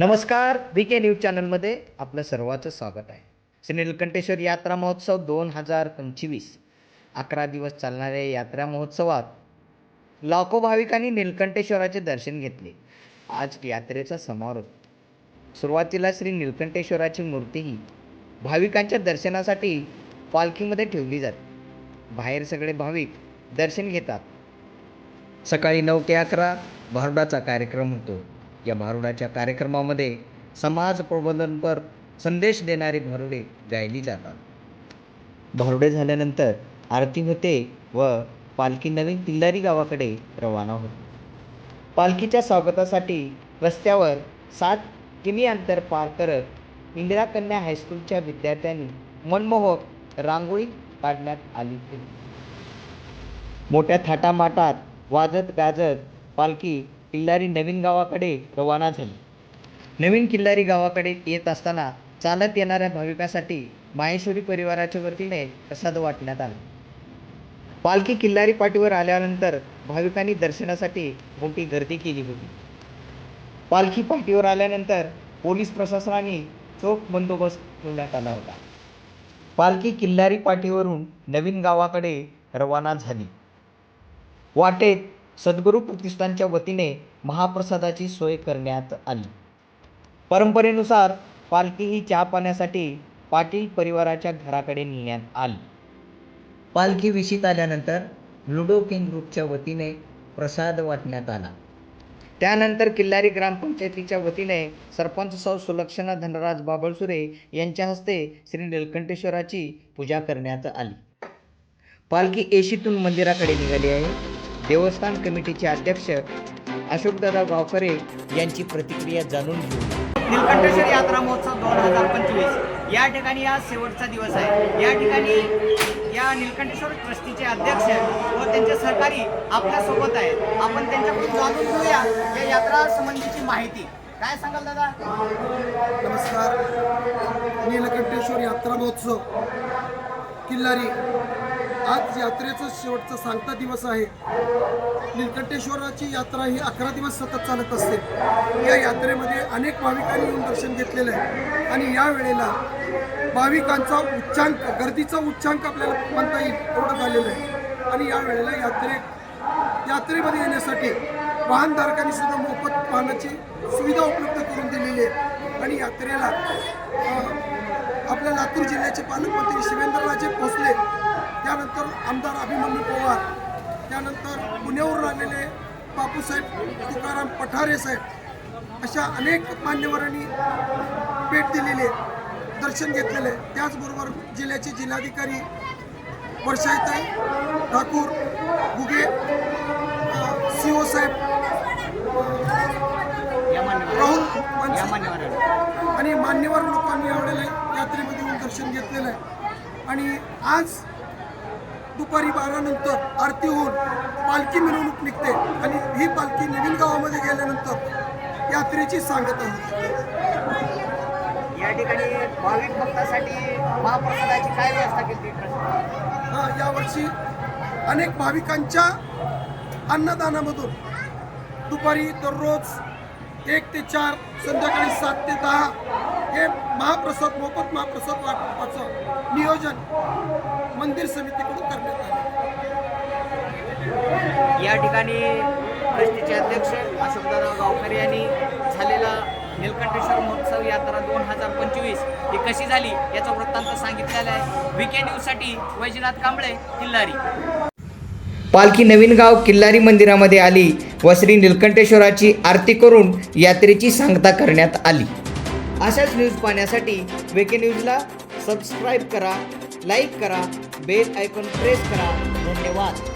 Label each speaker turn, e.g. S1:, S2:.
S1: नमस्कार V K news चॅनलमध्ये आपलं सर्वांचं स्वागत आहे. श्री नीलकंठेश्वर यात्रा महोत्सव दोन हजार पंचवीस. अकरा दिवस चालणाऱ्या यात्रा महोत्सवात लाखो भाविकांनी नीलकंठेश्वराचे दर्शन घेतले. आज यात्रेचा समारोप. सुरुवातीला श्री नीलकंठेश्वराची मूर्तीही भाविकांच्या दर्शनासाठी पालखीमध्ये ठेवली जाते. बाहेर सगळे भाविक दर्शन घेतात. सकाळी नऊ ते अकरा भारुडाचा कार्यक्रम होतो. या भारुडाच्या कार्यक्रमामध्ये समाज प्रबोधनपर संदेश देणारे भारुडे गायली जातात. भारुडे झाल्यानंतर आरती होते व पालखी नवीन तिल्लारी गावाकडे रवाना होते. पालखीच्या स्वागतासाठी रस्त्यावर सात किमी अंतर पार करत इंदिरा कन्या हायस्कूलच्या विद्यार्थ्यांनी मनमोहक रांगोळी काढण्यात आली होती. मोठ्या थाटामाटात वाजत गाजत पालखी किल्लारी नवीन गावाकडे रवाना झाली. नवीन किल्लारी गावाकडे येत असताना चालत येणाऱ्या भाविकासाठी माहेश्वरी परिवाराच्या वतीने प्रसाद वाटण्यात आला. पालखी किल्लारी पाटीवर आल्यानंतर भाविकांनी दर्शनासाठी मोठी गर्दी केली होती. पालखी पाटीवर आल्यानंतर पोलीस प्रशासनाने चोख बंदोबस्त ठेवण्यात आला होता. पालखी किल्लारी पाटीवरून नवीन गावाकडे रवाना झाली. वाटेत सद्गुरू प्रतिष्ठानच्या वतीने महाप्रसादाची सोय करण्यात आली. परंपरेनुसार पालखी ही चहा पाण्यासाठी पाटील परिवाराच्या घराकडे नेण्यात आली. पालखी विशीत आल्यानंतर लुडो किंग ग्रुपच्या वतीने प्रसाद वाटण्यात आला. त्यानंतर किल्लारी ग्रामपंचायतीच्या वतीने सरपंच सौ सुलक्षणा धनराज बाबळसुरे यांच्या हस्ते श्री नीलकंठेश्वराची पूजा करण्यात आली. पालखी एशीतून मंदिराकडे निघाली आहे. देवस्थान कमिटीचे अध्यक्ष अशोकदादा गावकरे यांची प्रतिक्रिया जाणून घेऊ.
S2: नीलकंठेश्वर यात्रा महोत्सव दोन हजार पंचवीस. या ठिकाणी आज शेवटचा दिवस आहे. या ठिकाणी या नीलकंठेश्वर ट्रस्टीचे अध्यक्ष व त्यांचे सहकारी आपल्यासोबत आहेत. आपण त्यांच्याकडून जाणून घेऊया या यात्रा संबंधीची माहिती. काय सांगाल दादा?
S3: नमस्कार. नीलकंठेश्वर यात्रा महोत्सव किल्लारी. आज यात्रेचा शेवटचा सांगता दिवस आहे. नीलकंठेश्वराची यात्रा ही अकरा दिवस सतत चालत असते. या यात्रेमध्ये अनेक भाविकांनी येऊन दर्शन घेतलेलं आहे. आणि या वेळेला भाविकांचा उच्चांक गर्दीचा उच्चांक आपल्याला म्हणता येईल एवढं झालेलं आहे. आणि या वेळेला यात्रे यात्रेमध्ये येण्यासाठी वाहनधारकांनी सुद्धा मोफत वाहनाची सुविधा उपलब्ध करून दिलेली आहे. आणि यात्रेला आपल्या लातूर जिल्ह्याचे पालकमंत्री शिवेंद्रराजे भोसले त्यानंतर आमदार अभिमन्यू पवार त्यानंतर पुण्यावरून आलेले बापूसाहेब तुकाराम पठारे साहेब अशा अनेक मान्यवरांनी भेट दिलेली दर्शन घेतलेले त्याचबरोबर जिल्ह्याचे जिल्हाधिकारी वर्षाताई ठाकूर गुगे सी ओ साहेब राहुल आणि मान्यवर लोकांनी आवडलेले यात्रेमध्ये येऊन दर्शन घेतलेलं आहे. आणि आज दुपारी बारानंतर आरती होऊन पालखी मिरवणूक निघते आणि ही पालखी नवीन गावामध्ये गेल्यानंतर यात्रेची सांगता होते.
S2: या ठिकाणी भाविक भक्तासाठी महाप्रसादाची काय व्यवस्था केली
S3: हा, यावर्षी अनेक भाविकांच्या अन्नदानामधून दुपारी दररोज एक ते चार संध्याकाळी सात ते दहा हे महाप्रसाद मोफत महाप्रसाद वाटपाचं नियोजन मंदिर समितीकडून करण्यात आलं.
S2: या ठिकाणी ट्रस्टीचे अध्यक्ष अशोकदादा गावकरे यांनी झालेला नीलकंठेश्वर महोत्सव यात्रा दोन हजार पंचवीस ही कशी झाली याचा वृत्तांत सांगितलेला आहे. विके न्यूजसाठी वैजनाथ कांबळे किल्लारी.
S1: पालखी नवीन गाव किल्लारी मंदिरामध्ये आली व श्री नीलकंठेश्वराची आरती करून यात्रेची सांगता करण्यात आली. अशाच न्यूज पाहण्यासाठी वेके न्यूजला सबस्क्राईब करा लाईक करा बेल आयकॉन प्रेस करा. धन्यवाद.